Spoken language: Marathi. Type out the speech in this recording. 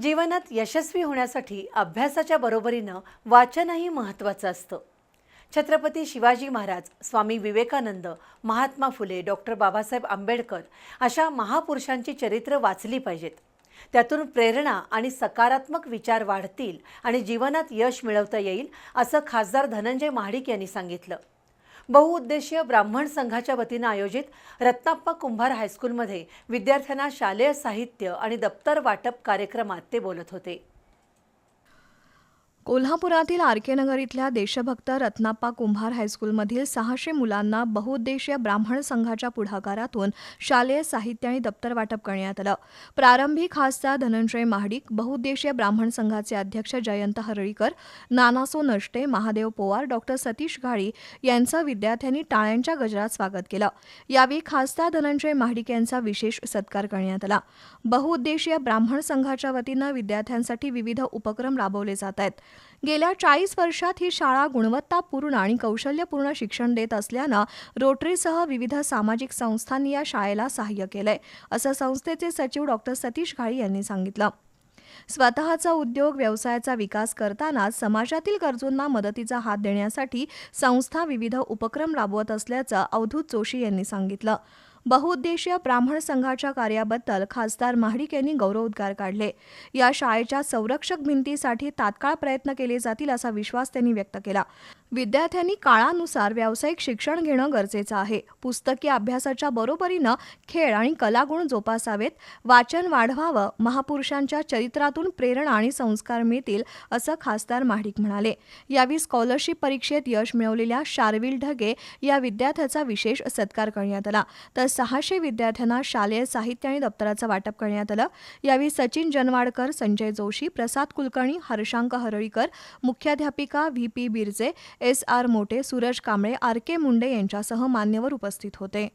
जीवनात यशस्वी होण्यासाठी अभ्यासाच्या बरोबरीनं वाचनही महत्त्वाचं असतं. छत्रपती शिवाजी महाराज स्वामी विवेकानंद महात्मा फुले डॉक्टर बाबासाहेब आंबेडकर अशा महापुरुषांची चरित्र वाचली पाहिजेत. त्यातून प्रेरणा आणि सकारात्मक विचार वाढतील आणि जीवनात यश मिळवता येईल असं खासदार धनंजय महाडिक यांनी सांगितलं. बहुउद्देशीय ब्राह्मण संघाच्या वतीनं आयोजित रत्नाप्पा कुंभार हायस्कूलमध्ये विद्यार्थ्यांना शालेय साहित्य आणि दप्तर वाटप कार्यक्रमात ते बोलत होते. कोल्हापुरातील आर के नगर इथल्या देशभक्त रत्नाप्पा कुंभार हायस्कूलमधील सहाशे मुलांना बहुउद्देशीय ब्राह्मण संघाच्या पुढाकारातून शालेय साहित्य आणि दप्तर वाटप करण्यात आलं. प्रारंभी खासदार धनंजय महाडिक बहुउद्देशीय ब्राह्मण संघाचे अध्यक्ष जयंत हरळीकर नानासो नष्टे महादेव पोवार डॉक्टर सतीश घाळी यांचं विद्यार्थ्यांनी टाळ्यांच्या गजरात स्वागत केलं. यावेळी खासदार धनंजय महाडिक यांचा विशेष सत्कार करण्यात आला. बहुउद्देशीय ब्राह्मण संघाच्या वतीनं विद्यार्थ्यांसाठी विविध उपक्रम राबवले जात आहेत. गेल्या चाळीस वर्षात ही शाळा गुणवत्तापूर्ण आणि कौशल्यपूर्ण शिक्षण देत असल्यानं रोटरीसह विविध सामाजिक संस्थांनी या शाळेला सहाय्य केलंय असं संस्थेचे सचिव डॉक्टर सतीश घाळी यांनी सांगितलं. स्वतःचा उद्योग व्यवसायाचा विकास करतानाच समाजातील गरजूंना मदतीचा हात देण्यासाठी संस्था विविध उपक्रम राबवत असल्याचं अवधूत जोशी यांनी सांगितलं. बहुउद्देशीय ब्राह्मण संघाच्या कार्याबद्दल खासदार महाडिक यांनी गौरवोद्गार काढले. या शाळेच्या संरक्षक भिंतीसाठी तात्काळ प्रयत्न केले जातील असा विश्वास त्यांनी व्यक्त केला. विद्यार्थ्यांनी काळानुसार व्यावसायिक शिक्षण घेणं गरजेचं आहे. पुस्तकी अभ्यासाच्या बरोबरीनं खेळ आणि कलागुण जोपासावेत. वाचन वाढवावं महापुरुषांच्या चरित्रातून प्रेरणा आणि संस्कार मिळतील असं खासदार महाडिक म्हणाले. यावेळी स्कॉलरशिप परीक्षेत यश मिळवलेल्या शार्विल ढगे या विद्यार्थ्याचा विशेष सत्कार करण्यात आला. तर सहाशे विद्यार्थ्यांना शालेय साहित्य आणि दप्तराचं वाटप करण्यात आलं. यावेळी सचिन जनवाडकर संजय जोशी प्रसाद कुलकर्णी हर्षांक हरळीकर मुख्याध्यापिका V P Birje S R Mote Suraj Kamble R K Munde यांच्यासह मान्यवर उपस्थित होते.